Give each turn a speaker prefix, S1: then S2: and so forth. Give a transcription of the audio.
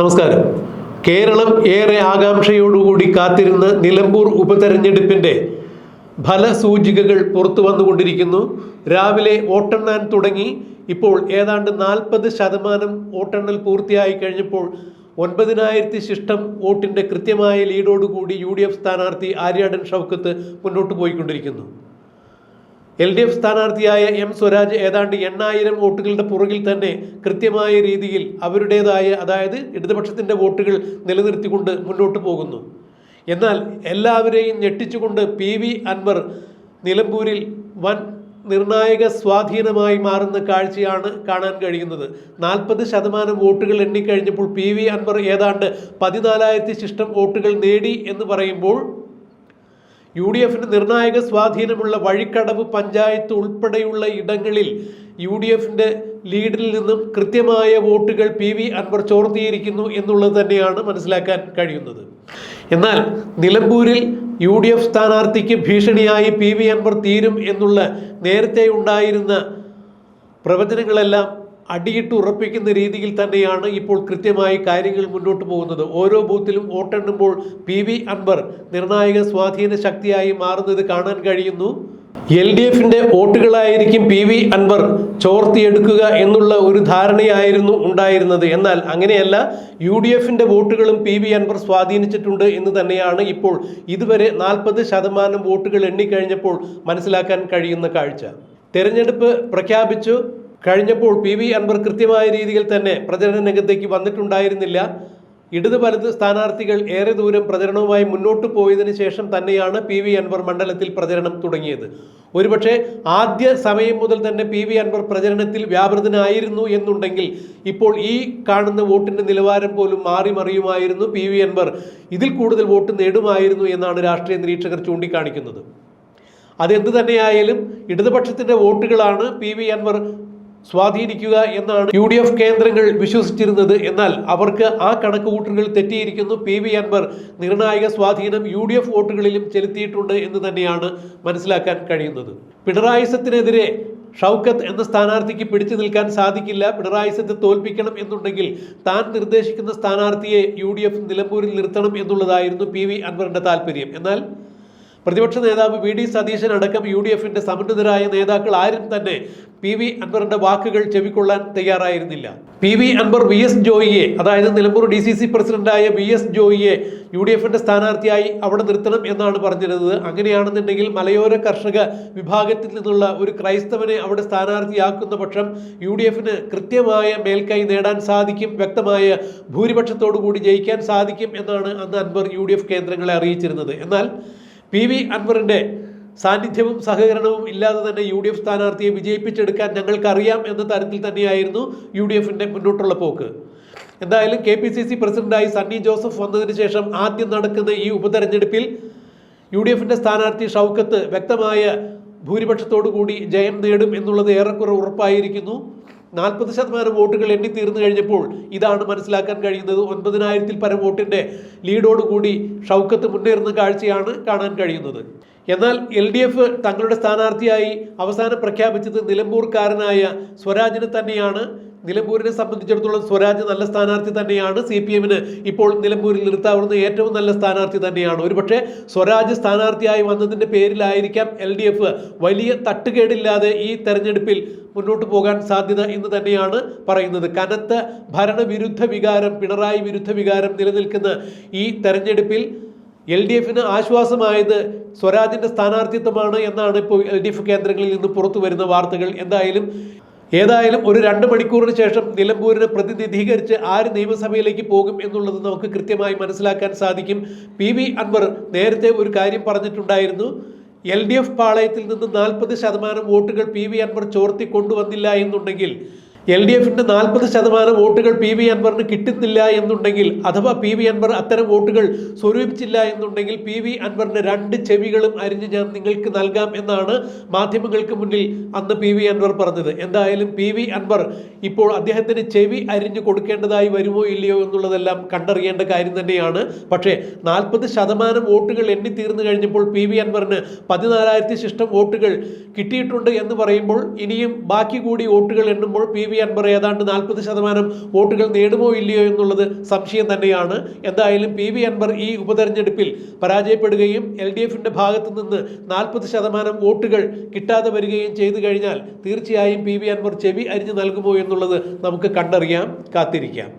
S1: നമസ്കാരം. കേരളം ഏറെ ആകാംക്ഷയോടുകൂടി കാത്തിരുന്ന നിലമ്പൂർ ഉപതെരഞ്ഞെടുപ്പിന്റെ ഫലസൂചികകൾ പുറത്തു വന്നുകൊണ്ടിരിക്കുന്നു. രാവിലെ വോട്ടെണ്ണാൻ തുടങ്ങി. ഇപ്പോൾ ഏതാണ്ട് നാൽപ്പത് ശതമാനം വോട്ടെണ്ണൽ പൂർത്തിയായി കഴിഞ്ഞപ്പോൾ ഒൻപതിനായിരത്തി ശിഷ്ടം വോട്ടിന്റെ കൃത്യമായ ലീഡോടുകൂടി യു ഡി എഫ് സ്ഥാനാർത്ഥി ആര്യാടൻ ഷൗക്കത്ത് മുന്നോട്ട് പോയിക്കൊണ്ടിരിക്കുന്നു. എൽ ഡി എഫ് സ്ഥാനാർത്ഥിയായ എം സ്വരാജ് ഏതാണ്ട് എണ്ണായിരം വോട്ടുകളുടെ പുറകിൽ തന്നെ കൃത്യമായ രീതിയിൽ അവരുടേതായ അതായത് ഇടതുപക്ഷത്തിന്റെ വോട്ടുകൾ നിലനിർത്തിക്കൊണ്ട് മുന്നോട്ട് പോകുന്നു. എന്നാൽ എല്ലാവരെയും ഞെട്ടിച്ചുകൊണ്ട് പി വി അൻവർ നിലമ്പൂരിൽ വൻ നിർണായക സ്വാധീനമായി മാറുന്ന കാഴ്ചയാണ് കാണാൻ കഴിയുന്നത്. നാൽപ്പത് ശതമാനം വോട്ടുകൾ എണ്ണിക്കഴിഞ്ഞപ്പോൾ പി വി അൻവർ ഏതാണ്ട് പതിനാലായിരത്തി ശിഷ്ടം വോട്ടുകൾ നേടി എന്ന് പറയുമ്പോൾ യു ഡി എഫിന് നിർണായക സ്വാധീനമുള്ള വഴിക്കടവ് പഞ്ചായത്ത് ഉൾപ്പെടെയുള്ള ഇടങ്ങളിൽ യു ഡി എഫിന്റെ ലീഡിൽ നിന്നും കൃത്യമായ വോട്ടുകൾ പി വി അൻവർ ചോർത്തിയിരിക്കുന്നു എന്നുള്ളത് തന്നെയാണ് മനസ്സിലാക്കാൻ കഴിയുന്നത്. എന്നാൽ നിലമ്പൂരിൽ യു ഡി എഫ് സ്ഥാനാർത്ഥിക്ക് ഭീഷണിയായി പി വി അൻവർ തീരും എന്നുള്ള നേരത്തെ ഉണ്ടായിരുന്ന പ്രവചനങ്ങളെല്ലാം അടിയിട്ട് ഉറപ്പിക്കുന്ന രീതിയിൽ തന്നെയാണ് ഇപ്പോൾ കൃത്യമായി കാര്യങ്ങൾ മുന്നോട്ട് പോകുന്നത്. ഓരോ ബൂത്തിലും വോട്ടെണ്ണുമ്പോൾ പി വി അൻവർ നിർണായക സ്വാധീന ശക്തിയായി മാറുന്നത് കാണാൻ കഴിയുന്നു. എൽ ഡി എഫിന്റെ വോട്ടുകളായിരിക്കും പി വി അൻവർ ചോർത്തിയെടുക്കുക എന്നുള്ള ഒരു ധാരണയായിരുന്നു ഉണ്ടായിരുന്നത്. എന്നാൽ അങ്ങനെയല്ല യു ഡി എഫിന്റെ വോട്ടുകളും പി വി അൻവർ സ്വാധീനിച്ചിട്ടുണ്ട് എന്ന് തന്നെയാണ് ഇപ്പോൾ ഇതുവരെ നാൽപ്പത് ശതമാനം വോട്ടുകൾ എണ്ണിക്കഴിഞ്ഞപ്പോൾ മനസ്സിലാക്കാൻ കഴിയുന്ന കാഴ്ച. തെരഞ്ഞെടുപ്പ് പ്രഖ്യാപിച്ചു. കഴിഞ്ഞപ്പോൾ പി വി അൻവർ കൃത്യമായ രീതിയിൽ തന്നെ പ്രചരണ രംഗത്തേക്ക് വന്നിട്ടുണ്ടായിരുന്നില്ല. ഇടത് വലത് സ്ഥാനാർത്ഥികൾ ഏറെ ദൂരം പ്രചരണവുമായി മുന്നോട്ട് പോയതിനു ശേഷം തന്നെയാണ് പി വി അൻവർ മണ്ഡലത്തിൽ പ്രചരണം തുടങ്ങിയത്. ഒരുപക്ഷെ ആദ്യ സമയം മുതൽ തന്നെ പി വി അൻവർ പ്രചരണത്തിൽ വ്യാപൃതനായിരുന്നു എന്നുണ്ടെങ്കിൽ ഇപ്പോൾ ഈ കാണുന്ന വോട്ടിന്റെ നിലവാരം പോലും മാറി മറിയുമായിരുന്നു പി വി അൻവർ. ഇതിൽ കൂടുതൽ വോട്ട് നേടുമായിരുന്നു എന്നാണ് രാഷ്ട്രീയ നിരീക്ഷകർ ചൂണ്ടിക്കാണിക്കുന്നത്. അതെന്ത് തന്നെയായാലും ഇടതുപക്ഷത്തിന്റെ വോട്ടുകളാണ് പി വി അൻവർ സ്വാധീനിക്കുക എന്നാണ് യു ഡി എഫ് കേന്ദ്രങ്ങൾ വിശ്വസിച്ചിരുന്നത്. എന്നാൽ അവർക്ക് ആ കണക്കുകൂട്ടലുകൾ തെറ്റിയിരിക്കുന്നു. പി വി അൻവർ നിർണായക സ്വാധീനം യു ഡി എഫ് വോട്ടുകളിലും ചെലുത്തിയിട്ടുണ്ട് എന്ന് തന്നെയാണ് മനസ്സിലാക്കാൻ കഴിയുന്നത്. പിണറായിസത്തിനെതിരെ ഷൗക്കത്ത് എന്ന സ്ഥാനാർത്ഥിക്ക് പിടിച്ചു നിൽക്കാൻ സാധിക്കില്ല. പിണറായിസത്തെ തോൽപ്പിക്കണം എന്നുണ്ടെങ്കിൽ താൻ നിർദ്ദേശിക്കുന്ന സ്ഥാനാർത്ഥിയെ യു ഡി എഫ് നിലമ്പൂരിൽ നിർത്തണം എന്നുള്ളതായിരുന്നു പി വി അൻവറിന്റെ താല്പര്യം എന്നാൽ പ്രതിപക്ഷ നേതാവ് വി ഡി സതീശൻ അടക്കം യു ഡി എഫിന്റെ സമന്വിതരായ നേതാക്കൾ ആരും തന്നെ പി വി അൻവറിന്റെ വാക്കുകൾ ചെവിക്കൊള്ളാൻ തയ്യാറായിരുന്നില്ല. P V Anvar V S ജോയിയെ അതായത് നിലമ്പൂർ ഡി സി സി പ്രസിഡന്റായ വി എസ് ജോയിയെ യു ഡി എഫിന്റെ സ്ഥാനാർത്ഥിയായി അവിടെ നിർത്തണം എന്നാണ് പറഞ്ഞിരുന്നത്. അങ്ങനെയാണെന്നുണ്ടെങ്കിൽ മലയോര കർഷക വിഭാഗത്തിൽ നിന്നുള്ള ഒരു ക്രൈസ്തവനെ അവിടെ സ്ഥാനാർത്ഥിയാക്കുന്ന പക്ഷം യു ഡി എഫിന് കൃത്യമായ മേൽക്കൈ നേടാൻ സാധിക്കും വ്യക്തമായ ഭൂരിപക്ഷത്തോടു കൂടി ജയിക്കാൻ സാധിക്കും എന്നാണ് അന്ന് അൻവർ യു ഡി എഫ് കേന്ദ്രങ്ങളെ അറിയിച്ചിരുന്നത്. എന്നാൽ പി വി അൻവറിന്റെ സാന്നിധ്യവും സഹകരണവും ഇല്ലാതെ തന്നെ യു ഡി എഫ് സ്ഥാനാർത്ഥിയെ വിജയിപ്പിച്ചെടുക്കാൻ ഞങ്ങൾക്കറിയാം എന്ന തരത്തിൽ തന്നെയായിരുന്നു യു ഡി എഫിന്റെ മുന്നോട്ടുള്ള പോക്ക്. എന്തായാലും കെ പി സി സി പ്രസിഡന്റായി സണ്ണി ജോസഫ് വന്നതിന് ശേഷം ആദ്യം നടക്കുന്ന ഈ ഉപതെരഞ്ഞെടുപ്പിൽ യു ഡി എഫിന്റെ സ്ഥാനാർത്ഥി ഷൗക്കത്ത് വ്യക്തമായ ഭൂരിപക്ഷത്തോടു കൂടി ജയം നേടും എന്നുള്ളത് ഏറെക്കുറെ ഉറപ്പായിരിക്കുന്നു. നാൽപ്പത് ശതമാനം വോട്ടുകൾ എണ്ണി തീർന്നു കഴിഞ്ഞപ്പോൾ ഇതാണ് മനസ്സിലാക്കാൻ കഴിയുന്നത്. ഒൻപതിനായിരത്തിൽ പരം വോട്ടിന്റെ ലീഡോടുകൂടി ഷൗക്കത്ത് മുന്നേറുന്ന കാഴ്ചയാണ് കാണാൻ കഴിയുന്നത്. എന്നാൽ എൽ ഡി എഫ് തങ്ങളുടെ സ്ഥാനാർത്ഥിയായി അവസാനം പ്രഖ്യാപിച്ചത് നിലമ്പൂർക്കാരനായ സ്വരാജിനെ തന്നെയാണ്. നിലമ്പൂരിനെ സംബന്ധിച്ചിടത്തോളം സ്വരാജ് നല്ല സ്ഥാനാർത്ഥി തന്നെയാണ്. സി പി എമ്മിന് ഇപ്പോൾ നിലമ്പൂരിൽ നിർത്താവുന്ന ഏറ്റവും നല്ല സ്ഥാനാർത്ഥി തന്നെയാണ്. ഒരുപക്ഷെ സ്വരാജ് സ്ഥാനാർത്ഥിയായി വന്നതിന്റെ പേരിലായിരിക്കാം എൽ ഡി എഫ് വലിയ തട്ടുകേടില്ലാതെ ഈ തെരഞ്ഞെടുപ്പിൽ മുന്നോട്ട് പോകാൻ സാധ്യത എന്ന് തന്നെയാണ് പറയുന്നത്. കനത്ത ഭരണവിരുദ്ധ വികാരം പിണറായി വിരുദ്ധ വികാരം നിലനിൽക്കുന്ന ഈ തെരഞ്ഞെടുപ്പിൽ എൽ ഡി എഫിന് ആശ്വാസമായത് സ്വരാജിന്റെ സ്ഥാനാർത്ഥിത്വമാണ് എന്നാണ് ഇപ്പോൾ എൽ ഡി എഫ് കേന്ദ്രങ്ങളിൽ നിന്ന് പുറത്തു വരുന്ന വാർത്തകൾ. എന്തായാലും ഏതായാലും ഒരു രണ്ട് മണിക്കൂറിന് ശേഷം നിലമ്പൂരിനെ പ്രതിനിധീകരിച്ച് ആര് നിയമസഭയിലേക്ക് പോകും എന്നുള്ളത് നമുക്ക് കൃത്യമായി മനസ്സിലാക്കാൻ സാധിക്കും. പി വി അൻവർ നേരത്തെ ഒരു കാര്യം പറഞ്ഞിട്ടുണ്ടായിരുന്നു. എൽ ഡി എഫ് പാളയത്തിൽ നിന്ന് നാൽപ്പത് ശതമാനം വോട്ടുകൾ പി വി അൻവർ ചോർത്തി കൊണ്ടുവന്നില്ല എന്നുണ്ടെങ്കിൽ എൽ ഡി എഫിന്റെ നാൽപ്പത് ശതമാനം വോട്ടുകൾ പി വി അൻവറിന് കിട്ടുന്നില്ല എന്നുണ്ടെങ്കിൽ അഥവാ പി വി അൻവർ അത്തരം വോട്ടുകൾ സ്വരൂപിച്ചില്ല എന്നുണ്ടെങ്കിൽ പി വി അൻവറിന്റെ രണ്ട് ചെവികളും അരിഞ്ഞ് ഞാൻ നിങ്ങൾക്ക് നൽകാം എന്നാണ് മാധ്യമങ്ങൾക്ക് മുന്നിൽ അന്ന് പി വി അൻവർ പറഞ്ഞത്. എന്തായാലും പി വി അൻവർ ഇപ്പോൾ അദ്ദേഹത്തിന് ചെവി അരിഞ്ഞു കൊടുക്കേണ്ടതായി വരുമോ ഇല്ലയോ എന്നുള്ളതെല്ലാം കണ്ടറിയേണ്ട കാര്യം തന്നെയാണ്. പക്ഷേ നാൽപ്പത് ശതമാനം വോട്ടുകൾ എണ്ണി തീർന്നു കഴിഞ്ഞപ്പോൾ പി വി അൻവറിന് പതിനാലായിരത്തി ശിഷ്ടം വോട്ടുകൾ കിട്ടിയിട്ടുണ്ട് എന്ന് പറയുമ്പോൾ ഇനിയും ബാക്കി കൂടി വോട്ടുകൾ എണ്ണുമ്പോൾ പി വി അൻവർ ഏതാണ്ട് നാൽപ്പത് ശതമാനം വോട്ടുകൾ നേടുമോ ഇല്ലയോ എന്നുള്ളത് സംശയം തന്നെയാണ്. എന്തായാലും പി വി അൻവർ ഈ ഉപതെരഞ്ഞെടുപ്പിൽ പരാജയപ്പെടുകയും എൽ ഡി എഫിന്റെ ഭാഗത്തു നിന്ന് നാൽപ്പത് ശതമാനം വോട്ടുകൾ കിട്ടാതെ വരികയും ചെയ്തു കഴിഞ്ഞാൽ തീർച്ചയായും പി വി അൻവർ ചെവി അരിഞ്ഞു നൽകുമോ എന്നുള്ളത് നമുക്ക് കണ്ടറിയാം കാത്തിരിക്കാം.